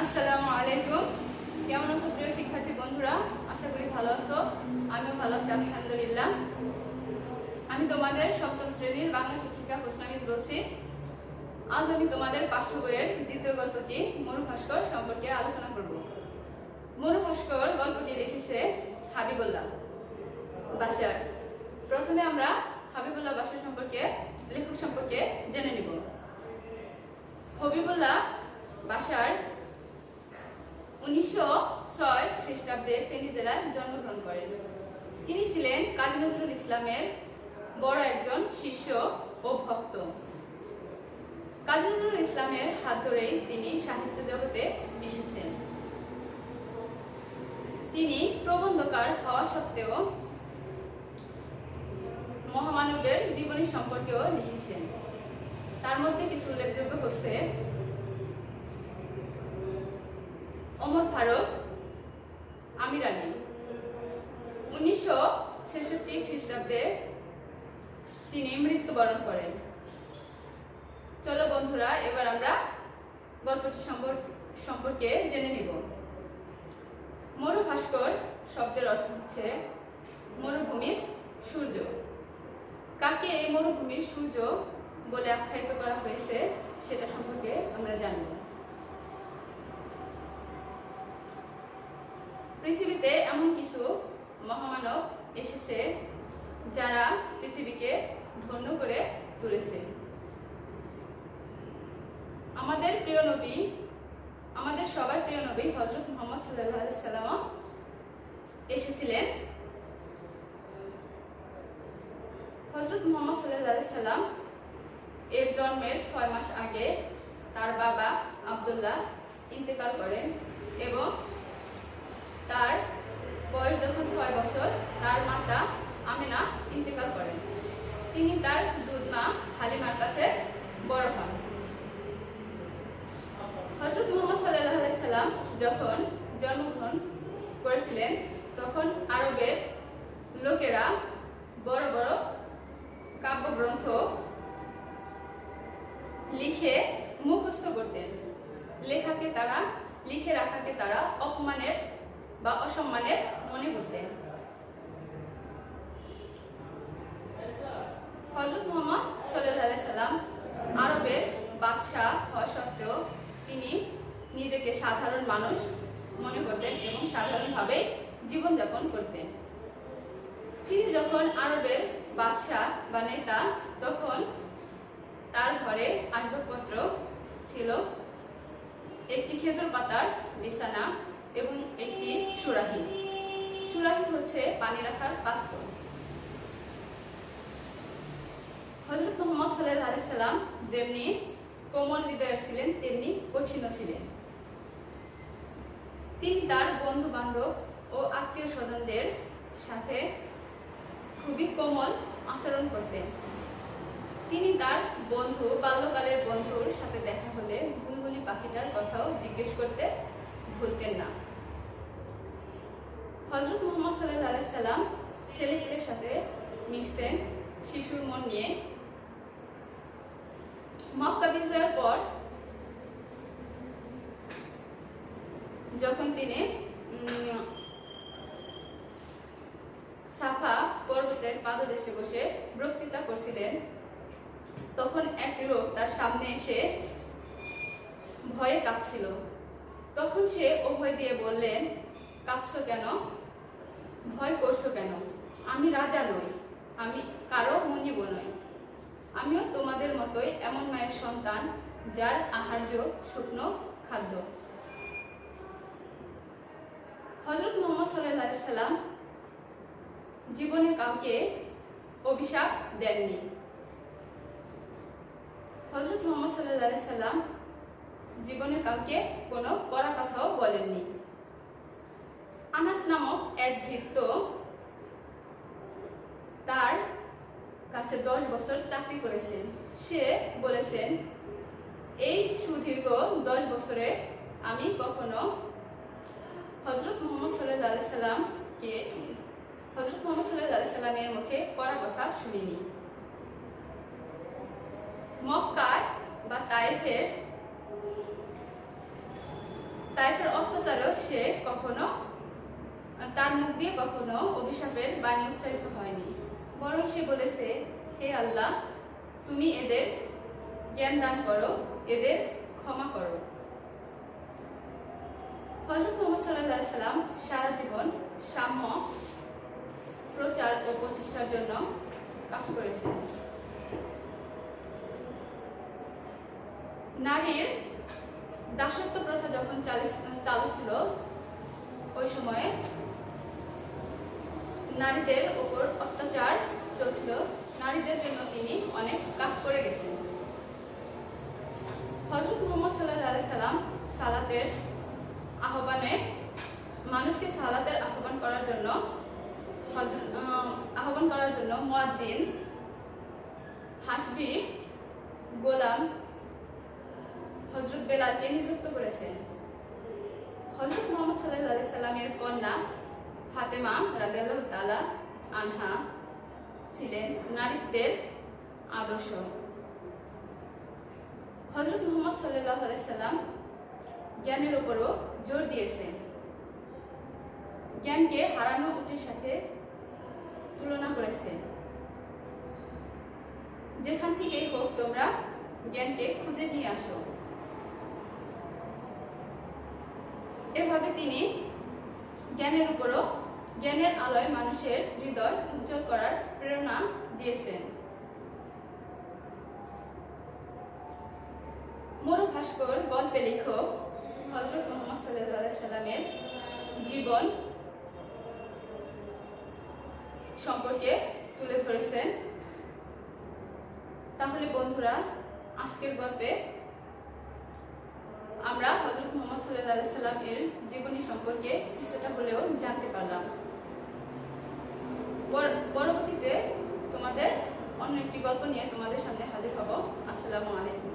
আসসালামু আলাইকুম। কেমন আছো প্রিয় শিক্ষার্থী বন্ধুরা? আশা করি ভালো আছো। আমিও ভালো আছি, আলহামদুলিল্লাহ। আমি তোমাদের সপ্তম শ্রেণির বাংলা শিক্ষিকা হোসনামিজ বলছি। আজ আমি তোমাদের পাঠ্য বইয়ের দ্বিতীয় গল্পটি মরু ভাস্কর সম্পর্কে আলোচনা করব। মরু ভাস্কর গল্পটি লিখেছে হাবিবুল্লাহ বাসার। প্রথমে আমরা হাবিবুল্লাহ বাসার সম্পর্কে, লেখক সম্পর্কে জেনে নিব। হবিবুল্লাহ বাসার উনিশশো ছয় খ্রিস্টাব্দে ফেনী জেলায় জন্মগ্রহণ করেন। তিনি ছিলেন কাজী নজরুল ইসলামের বড় একজন শিষ্য ও ভক্ত। কাজী নজরুল ইসলামের হাত ধরেই তিনি সাহিত্য জগতে এসেছেন। তিনি প্রবন্ধকার হওয়া সত্ত্বেও মহামানবের জীবনী সম্পর্কেও লিখেছেন। তার মধ্যে কিছু উল্লেখযোগ্য হচ্ছে ওমর ফারুক, আমির আলী। উনিশশো ছেষট্টি খ্রিস্টাব্দে তিনি মৃত্যুবরণ করেন। চলো বন্ধুরা, এবার আমরা গল্পটি সম্পর্ক- জেনে নিব। মরু ভাস্কর শব্দের অর্থ হচ্ছে মরুভূমির সূর্য। কাকে এই মরুভূমির সূর্য বলে আখ্যায়িত করা হয়েছে সেটা সম্পর্কে আমরা জানব। এমন কিছু মহামানব এসেছে যারা পৃথিবীকে ধন্য করে তুলেছে। আমাদের প্রিয় নবী, আমাদের সবার প্রিয় নবী হজরত মোহাম্মদ সাল্লাম এসেছিলেন। হজরত মোহাম্মদ সাল্লাহ সাল্লাম এর জন্মের ছয় মাস আগে তার বাবা আব্দুল্লাহ ইন্তেকাল করেন এবং তার বয়স যখন ছয় বছর, তার মাতা আমিনা ইন্তেকাল করেন। তিনি তার দুধ মা হালিমার কাছে বড় হন। হজরত মোহাম্মদ সাল্লাহ সাল্লাম যখন জন্মগ্রহণ করেছিলেন, তখন আরবের লোকেরা বড় বড় কাব্যগ্রন্থ লিখে মুখস্থ করতেন। লেখাকে তারা, লিখে রাখাকে তারা অপমানের বা অসম্মানের মনে করতেন হজরত মোহাম্মদ সাল্লাহ সাল্লাম আরবের বাদশাহ হওয়া সত্ত্বেও তিনি নিজেকে সাধারণ মানুষ মনে করতেন এবং সাধারণভাবে জীবনযাপন করতেন। তিনি যখন আরবের বাদশাহ বা নেতা, তখন তার ঘরে আসবাবপত্র ছিল, একটি খেজুর পাতার বিছানা এবং একটি সুরাহি। সুরাহি হচ্ছে পানি রাখার পাত্র। হজরত মোহাম্মদ সাল্লাহ আলাইসাল্লাম যেমনি কোমল হৃদয়ের ছিলেন, তেমনি কঠিন ছিলেন। তিনি তার বন্ধু বান্ধব ও আত্মীয় স্বজনদের সাথে খুবই কোমল আচরণ করতেন। তিনি তার বন্ধু, বাল্যকালের বন্ধুর সাথে দেখা হলে বুলবুলি পাখিটার কথাও জিজ্ঞেস করতে ভুলতেন না। হজরত মোহাম্মদ সাল্লাহ সাল্লাম ছেলেপেলের সাথে মিশতেন, শিশুর মন নিয়ে। মক্কা বিজয়ের পর যখন তিনি সাফা পর্বতের পাদদেশে বসে বক্তৃতা করছিলেন, তখন এক লোক তার সামনে এসে ভয়ে কাঁপছিল। তখন সে অভয় দিয়ে বললেন, কাঁপছো কেন? ভয় করছ কেন? আমি রাজা নই, আমি কারও মুনিব নই। আমিও তোমাদের মতোই এমন মায়ের সন্তান, যার আহার্য শুকনো খাদ্য। হজরত মোহাম্মদ সাল্লাহ সাল্লাম জীবনে কাউকে অভিশাপ দেননি। হজরত মোহাম্মদ সাল্লাহ সাল্লাম জীবনে কাউকে কোনো কথাও এক ভৃত্য তার কাছে দশ বছর চাকরি করেছেন। সে বলেছেন, এই সুদীর্ঘ দশ বছরে আমি কখনো হজরত মোহাম্মদ সাল্লাহ সাল্লামকে হজরত মোহাম্মদ সাল্লাহ সাল্লামের মুখে পড়া কথা শুনিনি। মক্কায় বা তাইফের তাইফের অত্যাচারও সে কখনো তার মুখ দিয়ে কখনো অভিশাপের বাণী উচ্চারিত হয়নি। বরং সে বলেছে, হে আল্লাহ, তুমি এদের জ্ঞান দান করো, এদের ক্ষমা করো। হজরত মোহাম্মদ সাল্লাহ সাল্লাম সারা জীবন সাম্য, প্রচার ও প্রতিষ্ঠার জন্য কাজ করেছেন। নারীর দাসত্ব প্রথা যখন চালু ছিল, ওই সময়ে নারীদের ওপর অত্যাচার চলছিল। নারীদের জন্য তিনি অনেক কাজ করে গেছেন। হজরত মোহাম্মদ সাল্লাহ সাল্লাম সালাতের আহ্বানে মানুষকে সালাতের আহ্বান করার জন্য আহ, আহ্বান করার জন্য মুয়াজ্জিন হাসবি গোলাম হজরত বেলালকে নিযুক্ত করেছেন। হজরত মোহাম্মদ সাল্লাহ সাল্লামের কন্যা ফাতেমা রাদিয়াল্লাহু তাআলা আনহা ছিলেন নারীত্বের আদর্শ। হজরত মোহাম্মদ সাল্লাহ সাল্লাম জ্ঞানের উপরও জোর দিয়েছেন। জ্ঞানকে হারানো উটের সাথে তুলনা করেছেন। যেখান থেকেই হোক তোমরা জ্ঞানকে খুঁজে নিয়ে আসো। এভাবে তিনি জ্ঞানের উপরও জ্ঞানের আলোয় মানুষের হৃদয় উজ্জ্বল করার প্রেরণা দিয়েছেন। মরু ভাস্কর গল্পে লেখক হজরত মোহাম্মদ সাল্লাহ সাল্লামের জীবন সম্পর্কে তুলে ধরেছেন। তাহলে বন্ধুরা, আজকের গল্পে আমরা হজরত মোহাম্মদ সাল্লাহ সাল্লাম এর জীবনী সম্পর্কে কিছুটা হলেও জানতে পারলাম। পরবর্তীতে তোমাদের অন্য একটি গল্প নিয়ে তোমাদের সামনে হাজির হব। আসসালামু আলাইকুম।